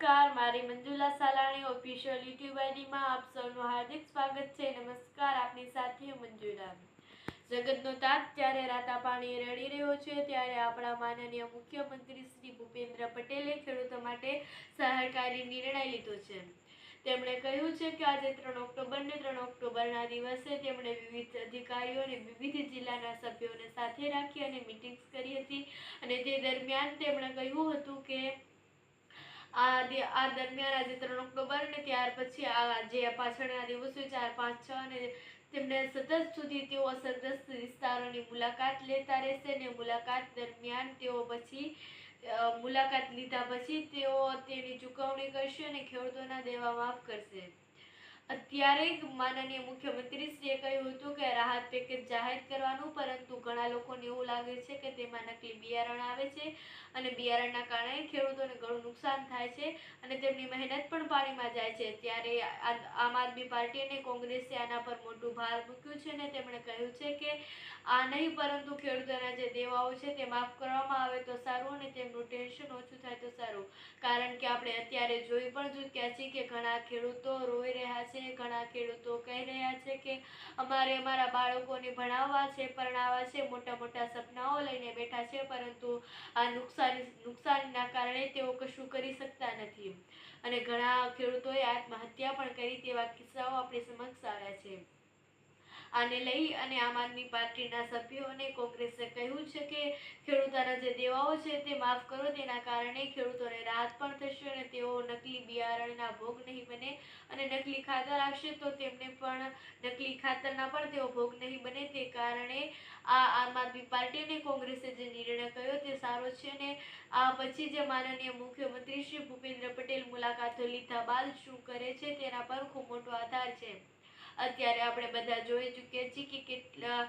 નમસ્કાર, મારી Manjula Salani official YouTube આઈડીમાં આપ સૌનું હાર્દિક સ્વાગત છે. નમસ્કાર, આપની સાથે મંજુલા. જગતનો તાત ત્યારે રાતા પાણી રડી રહ્યો છે, ત્યારે આપણા માનનીય મુખ્યમંત્રી શ્રી ભૂપેન્દ્ર પટેલે ખેડૂતો માટે સહાયકારી નિર્ણય લીધો છે. તેમણે કહ્યું છે કે આજે ત્રણ ઓક્ટોબર ને ત્રણ ઓક્ટોબરના દિવસે તેમણે વિવિધ અધિકારીઓ અને વિવિધ જિલ્લાના સભ્યોને સાથે રાખી અને મિટિંગ્સ કરી હતી અને તે દરમિયાન તેમણે કહ્યું આ આ દરમિયાન આજે ત્રણ ઓક્ટોબર ને ત્યાર પછી આ જે પાછળના દિવસો ચાર, પાંચ, છ અને તેમને સતત સુધી તેઓ અસરગ્રસ્ત વિસ્તારોની મુલાકાત લેતા રહેશે અને મુલાકાત દરમિયાન તેઓ પછી મુલાકાત લીધા પછી તેઓ તેની ચૂકવણી કરશે અને ખેડૂતોના દેવા માફ કરશે. અત્યારે માનનીય મુખ્યમંત્રીશ્રીએ કહ્યું હતું કે રાહત પેકેજ જાહેર કરવાનું, પરંતુ ઘણા લોકોને એવું લાગે છે કે તેમાં નકલી બિયારણ આવે છે અને બિયારણના કારણે ખેડૂતોને ઘણું નુકસાન થાય છે અને તેમની મહેનત પણ પાણીમાં જાય છે. ત્યારે આમ આદમી પાર્ટી અને કોંગ્રેસે આના પર મોટું ભાર મૂક્યું છે અને તેમણે કહ્યું છે કે આ નહીં, પરંતુ ખેડૂતોના જે દેવાઓ છે તે માફ કરવામાં આવે તો સારું અને તેમનું ટેન્શન ઓછું થાય તો સારું. કારણ કે આપણે અત્યારે જોઈ પણ ચૂક્યા છીએ કે ઘણા ખેડૂતો રોઈ રહ્યા ઘણા ખેડૂતો કહી રહ્યા છે કે અમારે અમારા બાળકોને ભણાવવા છે, પરણાવવા છે, મોટા મોટા સપનાઓ લઈને બેઠા છે, પરંતુ આ નુકસાન, નુકસાનના કારણે તેઓ કશું કરી શકતા નથી. અને ઘણા ખેડૂતોએ આત્મહત્યા પણ કરી તેવા કિસ્સાઓ આપણી સમક્ષ આવ્યા છે. આને લઈ અને આમ આદમી પાર્ટીના સભ્યો અને કોંગ્રેસે કહ્યું છે કે ખેડૂતોના જે દેવાઓ છે તે માફ કરો, તેના કારણે ખેડૂતોને રાહત પણ થશે અને તેઓ નકલી બિયારણના ભોગ નહીં બને અને નકલી ખાતર આવશે તો તેમને પણ નકલી ખાતરના પણ તેઓ ભોગ નહીં બને. તે કારણે આ આમ આદમી પાર્ટી અને કોંગ્રેસે જે નિર્ણય કર્યો તે સારો છે અને આ પછી જે માનનીય મુખ્યમંત્રી શ્રી ભૂપેન્દ્ર પટેલ મુલાકાતો લીધા બાદ શું કરે છે તેના પર ખૂબ મોટો આધાર છે. અત્યારે આપણે બધા જોઈ ચૂક્યા છીએ કે કેટલા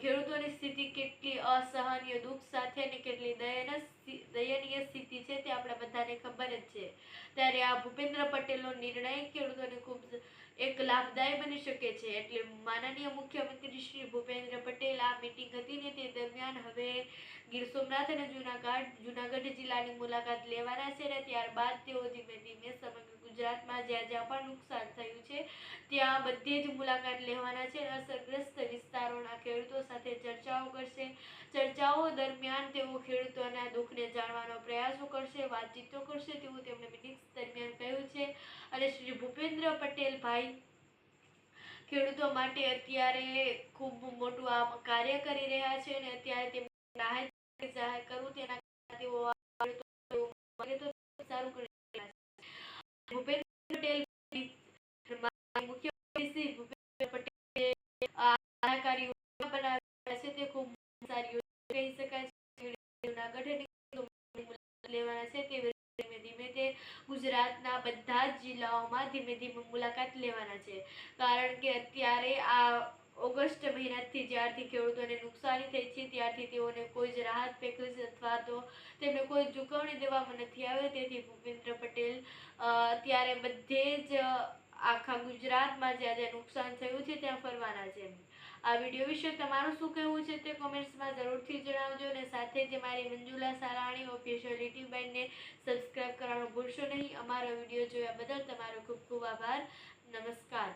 ખેડૂતોની સ્થિતિ કેટલી અસહનીય, દુઃખ સાથે અને કેટલી દયનીય સ્થિતિ છે તે આપણે બધાને ખબર જ છે. ત્યારે આ ભૂપેન્દ્ર પટેલનો નિર્ણય ખેડૂતોને ખૂબ એક લાભદાયી બની શકે છે. એટલે માનનીય મુખ્યમંત્રી શ્રી ભૂપેન્દ્ર પટેલ આ મિટિંગ હતી ને તે દરમિયાન હવે ગીર સોમનાથ અને જુનાગઢ જુનાગઢ જિલ્લાની મુલાકાત લેવાના છે ને ત્યારબાદ તેઓ ધીમે ધીમે ગુજરાતમાં જ્યાં જ્યાં પણ નુકસાન થયું છે, ત્યાં બધે જ મુલાકાત લેવાના છે. અસરગ્રસ્ત વિસ્તારોના ખેડૂતો સાથે ચર્ચાઓ કરશે. ચર્ચાઓ દરમિયાન તેઓ ખેડૂતોના દુઃખને જાણવાનો પ્રયાસો કરશે, વાતચીતો કરશે. તેવું તેમણે મિટિંગ્સ દરમિયાન કહ્યું છે. અને શ્રી ભૂપેન્દ્ર પટેલ ભાઈ ખેડૂતો માટે અત્યારે ખૂબ મોટું આ કાર્ય કરી રહ્યા છે અને અત્યારે તેમને રાહત જાહેર કરવું તેના તેઓ સારું ભૂપેન્દ્ર પટેલ મુખ્યમંત્રી ભૂપેન્દ્ર પટેલે બનાવેલા છે તે ખૂબ સારી કહી શકાય ગુજરાતના બધા જ જિલ્લાઓમાં ધીમે ધીમે મુલાકાત લેવાના છે. કારણ કે અત્યારે આ ઓગસ્ટ મહિનાથી જ્યારથી ખેડૂતોને નુકસાની થઈ છે, ત્યારથી તેઓને કોઈ જ રાહત પેકેજ અથવા તો તેમને કોઈ ચૂકવણી દેવામાં નથી આવે. તેથી ભૂપેન્દ્ર પટેલ ત્યારે બધે જ આખા ગુજરાતમાં જ્યાં જ્યાં નુકસાન થયું છે ત્યાં ફરવાના છે આ વીડિયો વિશે તમારું શું કહેવું છે તે કોમેન્ટ્સમાં જરૂરથી જણાવજો અને સાથે જ મારી મંજુલા સારાણી ઓફિશિયલ બેનને સબસ્ક્રાઇબ કરવાનું ભૂલશો નહીં. અમારો વીડિયો જોયા બદલ તમારો ખૂબ ખૂબ આભાર. નમસ્કાર.